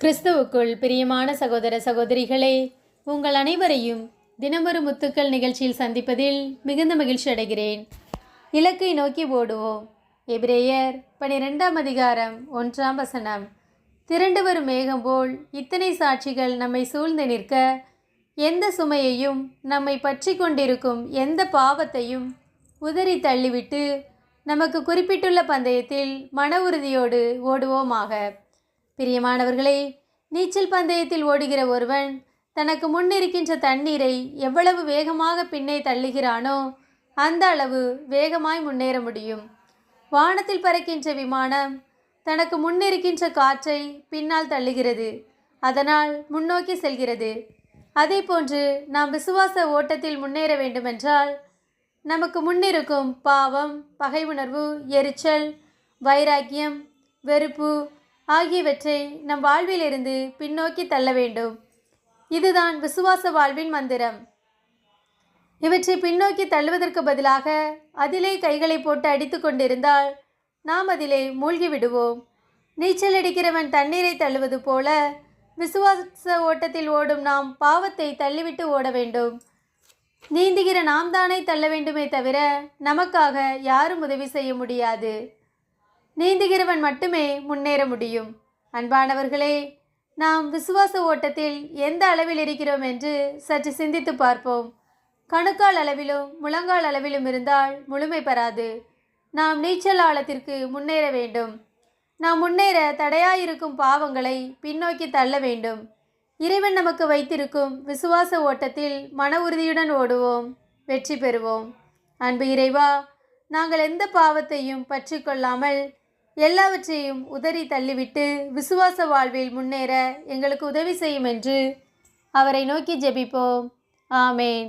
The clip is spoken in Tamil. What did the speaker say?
கிறிஸ்துவுக்குள் பிரியமான சகோதர சகோதரிகளே உங்கள் அனைவரையும் தினமொரு முத்துக்கள் நிகழ்ச்சியில் சந்திப்பதில் மிகுந்த மகிழ்ச்சி அடைகிறேன். இலக்கை நோக்கி ஓடுவோம். எபிரேயர் பனிரெண்டாம் அதிகாரம் ஒன்றாம் வசனம். திரண்டு வரும் மேகம் போல் இத்தனை சாட்சிகள் நம்மை சூழ்ந்து நிற்க எந்த சுமையையும் நம்மை பற்றி கொண்டிருக்கும் எந்த பாவத்தையும் உதறி தள்ளிவிட்டு நமக்கு குறிப்பிட்டுள்ள பந்தயத்தில் மன உறுதியோடு ஓடுவோமாக. பிரியமானவர்களே நீச்சல் பந்தயத்தில் ஓடுகிற ஒருவன் தனக்கு முன்னிருக்கின்ற தண்ணீரை எவ்வளவு வேகமாக பின்னே தள்ளுகிறானோ அந்த அளவு வேகமாய் முன்னேற முடியும். வானத்தில் பறக்கின்ற விமானம் தனக்கு முன்னிருக்கின்ற காற்றை பின்னால் தள்ளுகிறது. அதனால் முன்னோக்கி செல்கிறது. அதே போன்று நாம் விசுவாச ஓட்டத்தில் முன்னேற வேண்டுமென்றால் நமக்கு முன்னிருக்கும் பாவம் பகை உணர்வு எரிச்சல் வைராக்கியம் வெறுப்பு ஆகியவற்றை நம் வாழ்விலிருந்து பின்னோக்கி தள்ள வேண்டும். இதுதான் விசுவாச வாழ்வின் மந்திரம். இவற்றை பின்னோக்கி தள்ளுவதற்கு பதிலாக அதிலே கைகளை போட்டு அடித்து கொண்டிருந்தால் நாம் அதிலே மூழ்கி விடுவோம். நீச்சல் அடிக்கிறவன் தண்ணீரை தள்ளுவது போல விசுவாச ஓட்டத்தில் ஓடும் நாம் பாவத்தை தள்ளிவிட்டு ஓட வேண்டும். நீந்துகிற நாம் தானே தள்ள வேண்டுமே தவிர நமக்காக யாரும் உதவி செய்ய முடியாது. நீந்துகிறவன் மட்டுமே முன்னேற முடியும். அன்பானவர்களே நாம் விசுவாச ஓட்டத்தில் எந்த அளவில் இருக்கிறோம் என்று சற்று சிந்தித்து பார்ப்போம். கணுக்கால் அளவிலும் முழங்கால் அளவிலும் இருந்தால் முழுமை பெறாது. நாம் நீச்சல் ஆழத்திற்கு முன்னேற வேண்டும். நாம் முன்னேற தடையாயிருக்கும் பாவங்களை பின்னோக்கி தள்ள வேண்டும். இறைவன் நமக்கு வைத்திருக்கும் விசுவாச ஓட்டத்தில் மன உறுதியுடன் ஓடுவோம் வெற்றி பெறுவோம். அன்பு இறைவா நாங்கள் எந்த பாவத்தையும் பற்றி கொள்ளாமல் எல்லாவற்றையும் உதறி தள்ளிவிட்டு விசுவாச வாழ்வில் முன்னேற எங்களுக்கு உதவி செய்யும் என்று அவரை நோக்கி ஜெபிப்போம். ஆமேன்.